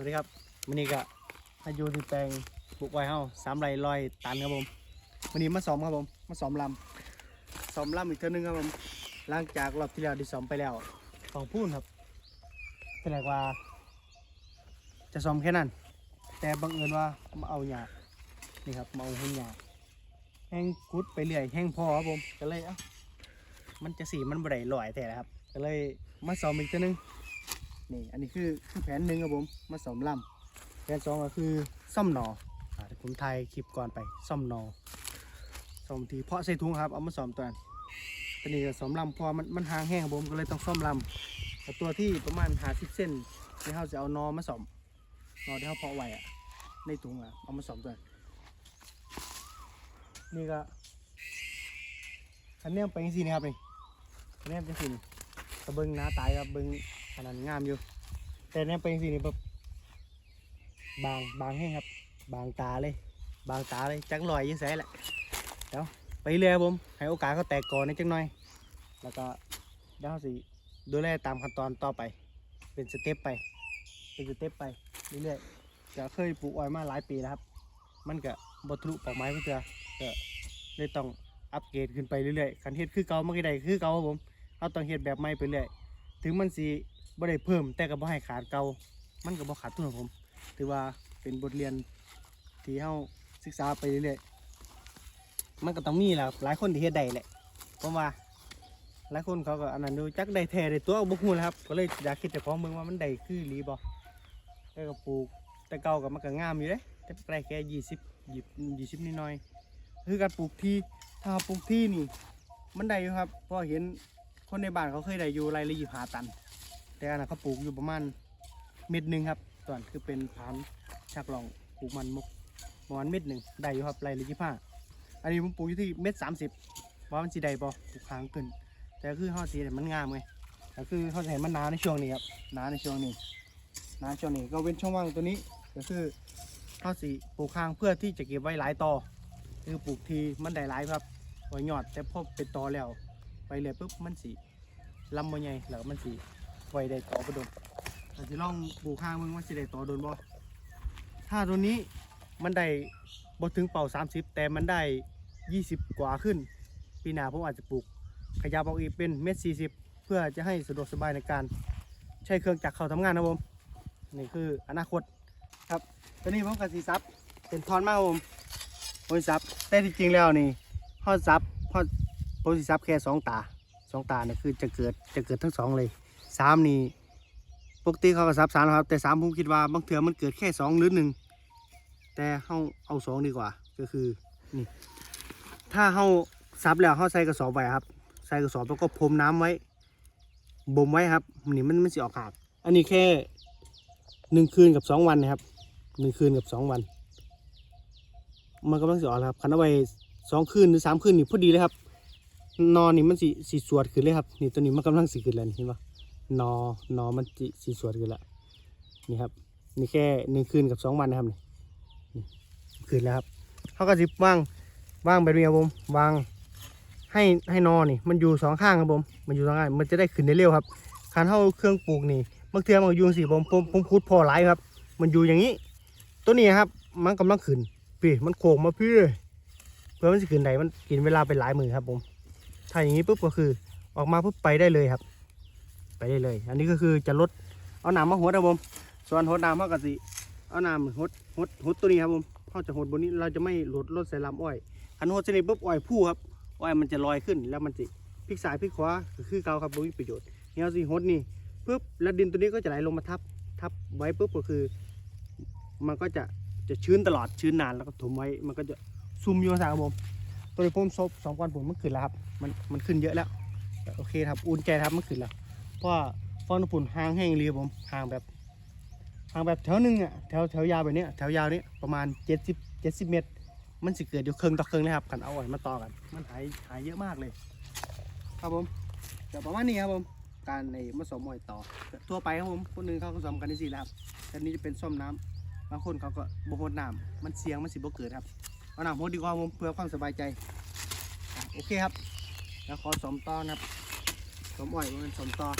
วัสดีครับวันนี้ก็มาอยู่ที่แปลงปลูกไว้เฮาสามไร่ร้อยตันครับผมวันนี้มาซ้อมครับผมมาซ้อมลำซ้อมลำอีกเท่านึงครับผมหลังจากรอบที่แล้วที่ซ้อมไปแล้วสองพูนครับเป็นไรว่า จะซ้อมแค่นั้น แต่บังเอิญว่ามาเอาหยานี่ครับมาเอาหุ่นหยาแห้งกุดไปเรื่อยแห้งพอครับผมก็เลยเอ้ามันจะสีมันบ่ได้ลอยแต่ครับก็เลยมาซ้อมอีกเท่านึง นี่อันนี้คือคือแผนหนึ่งครับผมมาสอมลำแผนสองก็คือซ่อมหนออ่าเดี๋ยวผมถ่ายคลิปก่อนไปซ่อมหนอซ่อมทีเพาะใส่ถุงครับเอามาซ่อมตัวนั้นตอนนี้ก็ซ่อมลำพอมันมันหางแห้งครับผมก็เลยต้องซ่อมลำแต่ตัวที่ประมาณหาสิบเส้นที่เขาจะเอาหนอมาซ่อมหนอที่เขาเพาะไว้อะในถุงอะเอามาซ่อมตัวนั้นนี่ก็คันนี้ไปยังสี่นี่ครับนี่คันนี้เป็นสี่นี่กระเบิงหน้าตายครับเบิง ขนาดงามอยู่ แต่เนี่ยเป็นสีนี่แบบบางบางแห้งครับ บางตาเลย บางตาเลยจักลอยยิ่งแสแหละเดี๋ยวไปเรื่อยครับผมให้โอกาสเขาแตกก่อนนิดจังหน่อย แล้วก็เดี๋ยวเราสิดูแลตามขั้นตอนต่อไป เป็นสเต็ปไปเป็นสเต็ปไปเรื่อยๆจะเคยปลูกอ้อยมาหลายปีแล้วครับ มันก็บทลุเป่าไม้เพื่อก็เลยต้องอัปเกรดขึ้นไปเรื่อยๆคันเฮ็ดคือเก่ามันก็ได้คือเก่าครับผมเราต้องเฮ็ดแบบใหม่ไปเรื่อย ถึงมันสี บ่ได้เพิ่มแต่ก็บ่ให้ขาดเก่ามันก็บ่ขาดทุนของผม ถือว่าเป็นบทเรียนที่เฮาศึกษาไปเรื่อยๆมันก็ต้องมีแหละหลายคนที่เฮ็ดได้แหละผมว่าหลายคนเขาก็อันนั้นดูจักได้แท้ได้ตัวบ่ฮู้นะครับ ก็เลยอยากคิดแต่ของเบิ่งว่ามันได้คืออีหลีบ่แต่ก็ปลูกแต่เก่าก็มันก็งามอยู่เด้แต่ได้แค่20 20 20นิดหน่อย คือการปลูกที่ถ้าปลูกที่นี่ มันได้อยู่ครับเพราะเห็นคนในบ้านเขาเคยได้อยู่ไรละยี่หาตัน แต่อันนั้นเขาปลูกอยู่ประมาณเม็ดหนึ่งครับตอนคือเป็นพันชักลองปลูกมันมุกประมาณเม็ดหนึ่งได้อยู่ครับไรละยี่ห้าอันนี้ผมปลูกอยู่ที่เม็ดสามสิบว่ามันสีได้ปะปลูกค้างขึ้น แต่คือข้อสีมันงามไงแต่คือเขาจะเห็นมันหนาในช่วงนี้ครับหนาในช่วงนี้หนาช่วงนี้ก็เว้นช่องว่างตัวนี้ก็คือข้อสีปลูกค้างเพื่อที่จะเก็บไว้หลายต่อคือปลูกทีมันได้หลายครับไว้ยอดแต่พอเป็นตอแล้วไปเลยปุ๊บมันสีลำบ่ใหญ่แล้วมันสี ไว้ได้ต่อประดมเราจะลองปลูกข้างมึงว่าสิได้ต่อโดนบ่ถ้าตัวนี้มันได้บ่ถึงเป่า 30 แต่มันได้ 20 กว่าขึ้น ปีหน้าผมอาจจะปลูก ขยับเอาอีกเป็นเม็ด40 เพื่อจะให้สะดวกสบายในการ ใช้เครื่องจักรเข้าทำงานนะผมนี่คืออนาคตครับตัวนี้ผมกับสีซับเป็นทอนมากครับผมผมซับแต่ที่จริงแล้วนี่ฮอดซับฮอดผมสิซับแค่สองตาสองตาเนี่ยคือจะเกิดจะเกิดทั้งสองเลย สามนี่ปกติเขาก็ซับสามแล้วครับ แต่สามผมคิดว่าบางเถื่อมันเกิดแค่สองหรือหนึ่งแต่เขาเอาสองดีกว่า ก็คือนี่ถ้าเขาซับแล้วเขาใส่กระสอบไว้ครับ ใส่กระสอบแล้วก็พรมน้ำไว้บ่มไว้ครับนี่มันมันสิออกขาดอันนี้แค่หนึ่งคืนกับสองวันนะครับหนึ่งคืนกับสองวัน มันกำลังสิออกครับคันเอาไว้สองคืนหรือสามคืนนี่พอดีเลยครับ นอนนี่มันสีสีสวดขึ้นเลยครับ นี่ตัวนี้มันกำลังสีขึ้นแล้วเห็นปะ นอนอมันสิสีสวดขึ้นล้วนี่ครับ นี่แค่หนึ่งคืนกับสองวันนะครับนี่นี่ขึ้นแล้วครับเขาก็สิบว่างว่างแบบนี้ครับผมวางให้ให้นอนนี่ มันอยู่สองข้างครับผม มันอยู่สองข้างมันจะได้ขึ้นได้เร็วครับการเข้าเครื่องปลูกนี่บางเทีมันก็อยู่สีผมผมผมพูดพอหลายครับ มันอยู่อย่างนี้ ตัวนี้ครับ มันกำลังขึ้นพี่มันโค้งมาพี่เลยเพื่อมันจะขึ้นไหนมันกินเวลาไปหลายมือครับผม ถ้าอย่างนี้ปุ๊บก็คือออกมาปุ๊บไปได้เลยครับ ไปได้เลย อันนี้ก็คือจะลดเอาหน้ำมาหดครับผมส่วนหดน้ำเขากสิเอาหน้ำหดหดหดตัวนี้ครับผมเขาจะหดบนนี้เราจะไม่ลดลดใส่ลำอ้อยอันหดชนิดปุ๊บอ้อยผู้ครับอ้อยมันจะลอยขึ้นแล้วมันจะพลิกซ้ายพลิกขวาคือเกาครับบ่มีประโยชน์เนี่เอาสิหดนี่ปุ๊บแล้วดินตัวนี้ก็จะไหลลงมาทับทับไว้ปุ๊บก็คือ มันก็จะจะชื้นตลอดชื้นนานแล้วก็ถมไว้มันก็จะซุ่มอยู่ข้าครับผมตัวนี้ผมซบสองวันผมมันขึ้นแล้วครับมันมันขึ้นเยอะแล้วโอเคครับอุ่นใจครับมันขึ้นแล้ว เพราะว่าฟอนปุ่นห่างแห้งเรียผมห่างแบบห่างแบบแถวหนึ่งอะแถวแถวยาวแบบเนี้ยแถวยาวนี้ประมาณเจ็ดสิบเจ็ดสิบเมตร มันสิเกิดอยู่เครื่องต่อเครื่องเลยครับกันเอาไว้มาต่อกัน มันหายหายเยอะมากเลย ครับผมแต่ประมาณนี้ครับผมการในมาสมมวยต่อทั่วไปครับผมคนหนึงเขาก็สมกันที่สี่แล้วครับแต่นี้จะเป็นส้มน้ำบางคนเขาก็บโหดน้ำมันเสียงมันสิบ่เกิดครับเอาหนังโพดดีกว่าผมเพื่อความสบายใจโอเคครับแล้วขอสมต่อนะครับ สมอ่อยมันสมต่อ